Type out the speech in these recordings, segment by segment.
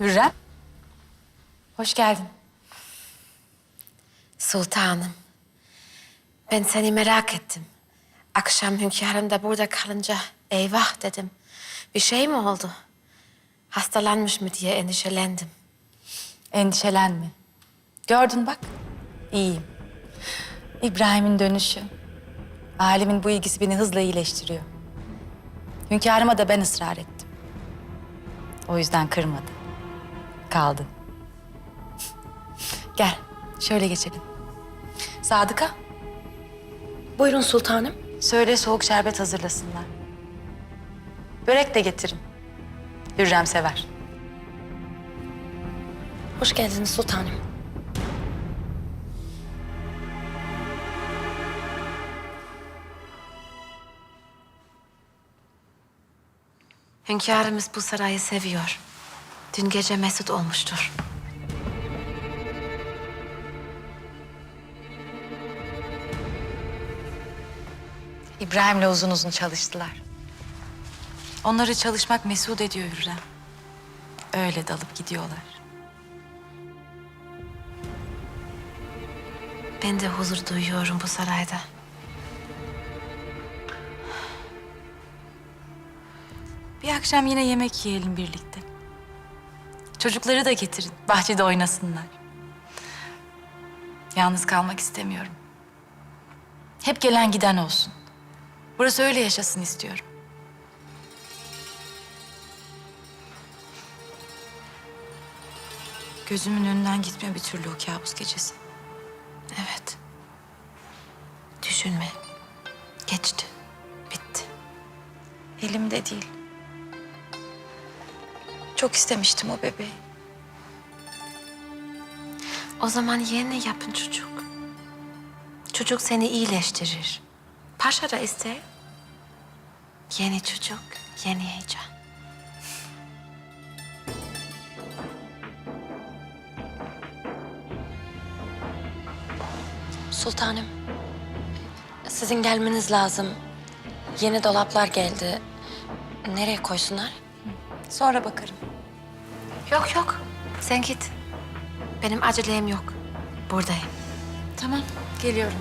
Hürrem. Hoş geldin. Sultanım. Ben seni merak ettim. Akşam hünkârım da burada kalınca eyvah dedim. Bir şey mi oldu? Hastalanmış mı diye endişelendim. Endişelenme. Gördün bak. İyiyim. İbrahim'in dönüşü. Alemin bu ilgisi beni hızla iyileştiriyor. Hünkârıma da ben ısrar ettim. O yüzden kırmadı. Kaldı. Gel, şöyle geçelim. Sadıka, Buyurun sultanım. söyle soğuk şerbet hazırlasınlar. Börek de getirin. Hürrem sever. Hoş geldiniz sultanım. Hünkârımız bu sarayı seviyor. Dün gece mesut olmuştur. İbrahim'le uzun uzun çalıştılar. Onları çalışmak mesut ediyor Hürrem. Öyle dalıp gidiyorlar. Ben de huzur duyuyorum bu sarayda. Bir akşam yine yemek yiyelim birlikte. Çocukları da getirin, bahçede oynasınlar. Yalnız kalmak istemiyorum. Hep gelen giden olsun. Burası öyle yaşasın istiyorum. Gözümün önünden gitmiyor bir türlü o kabus gecesi. Evet. Düşünme. Geçti. Bitti. Elimde değil. Çok istemiştim o bebeği. O zaman yeni yapın çocuk. Çocuk seni iyileştirir. Paşa da ister. Yeni çocuk, yeni heyecan. Sultanım, sizin gelmeniz lazım. Yeni dolaplar geldi. Nereye koysunlar? Sonra bakarım. Yok yok, sen git. Benim acelem yok. Buradayım. Tamam, geliyorum.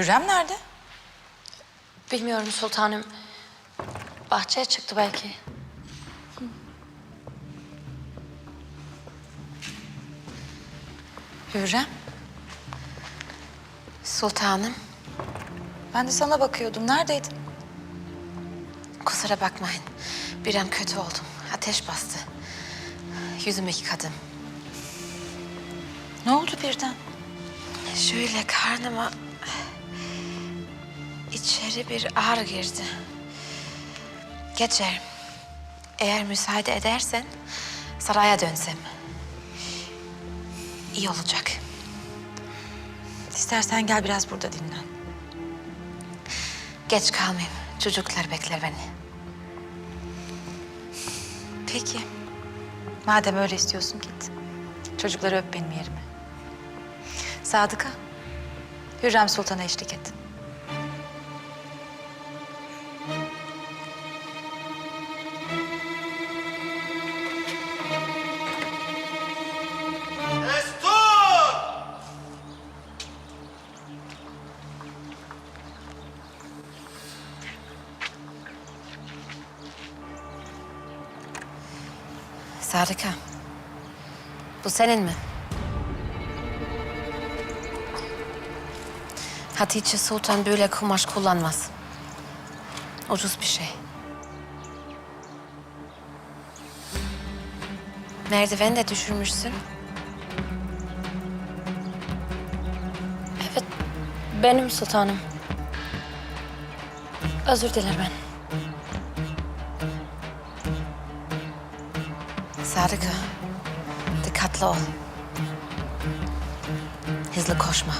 Hürrem nerede? Bilmiyorum sultanım. Bahçeye çıktı belki. Hürrem, Sultanım, ben de sana bakıyordum. Neredeydin? kusura bakmayın. Bir an kötü oldum. Ateş bastı. Yüzüm yıkadım. Ne oldu birden? Şöyle karnıma içeri bir ağrı girdi. Geçer. Eğer müsaade edersen saraya dönsem. iyi olacak. İstersen gel biraz burada dinlen. Geç kalmayayım. Çocuklar bekler beni. Peki. Madem öyle istiyorsun git. Çocukları öp benim yerime. Sadıka, Hürrem Sultan'a eşlik et. Sadıka. Bu senin mi? Hatice Sultan böyle kumaş kullanmaz. Ucuz bir şey. Merdiven de düşürmüşsün. Evet, benim sultanım. Özür dilerim ben. Sadıka, dikkatli ol. Hızlı koşma.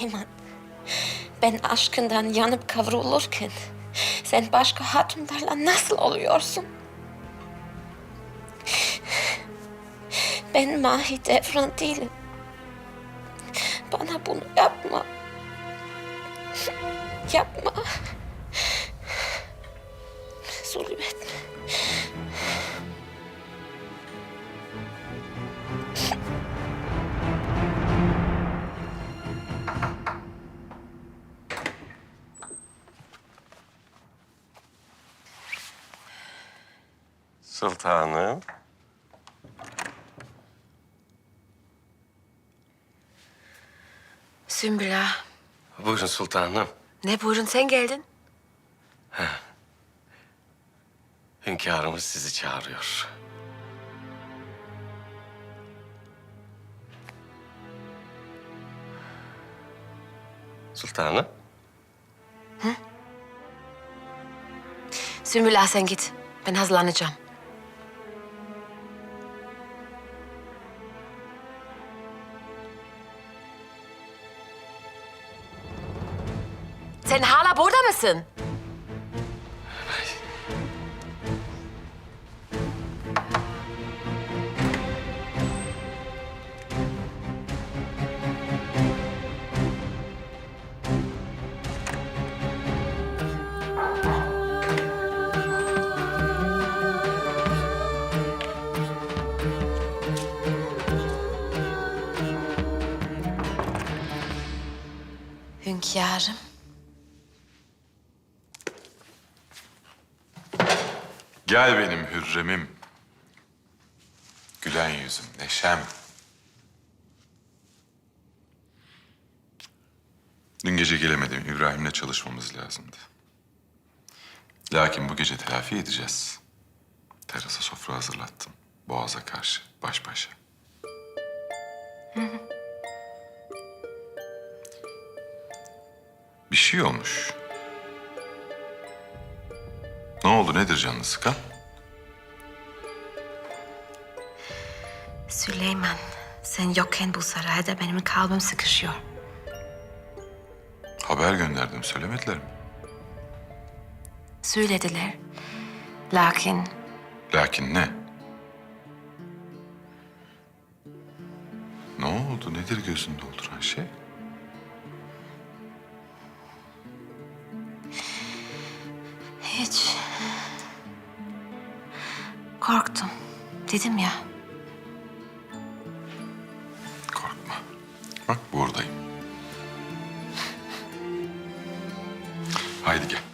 Süleyman, ben aşkından yanıp kavrulurken sen başka hatunlarla nasıl oluyorsun? Ben Mahidevran değilim. Bana bunu yapma. Yapma. Zulmetme. Sultanım. Sümbül ağa. Buyurun sultanım. Ne buyurun sen geldin? Hünkârımız sizi çağırıyor. Sultanım. Sümbül ağa sen git. Ben hazırlanacağım. Mısın? Hünkârım. Gel benim hürremim. Gülen yüzüm, neşem. Dün gece gelemedim. İbrahim'le çalışmamız lazımdı. Lakin bu gece telafi edeceğiz. Terasa sofra hazırlattım. Boğaza karşı, baş başa. Bir şey olmuş. Oldu, nedir canını sıkan? Süleyman, sen yokken bu sarayda benim kalbim sıkışıyor. Haber gönderdim, söylemediler mi? Söylediler. Lakin Lakin ne? Ne oldu? Nedir gözünü dolduran şey? hiç... Korktum. Dedim ya. Korkma. Bak buradayım. Haydi gel.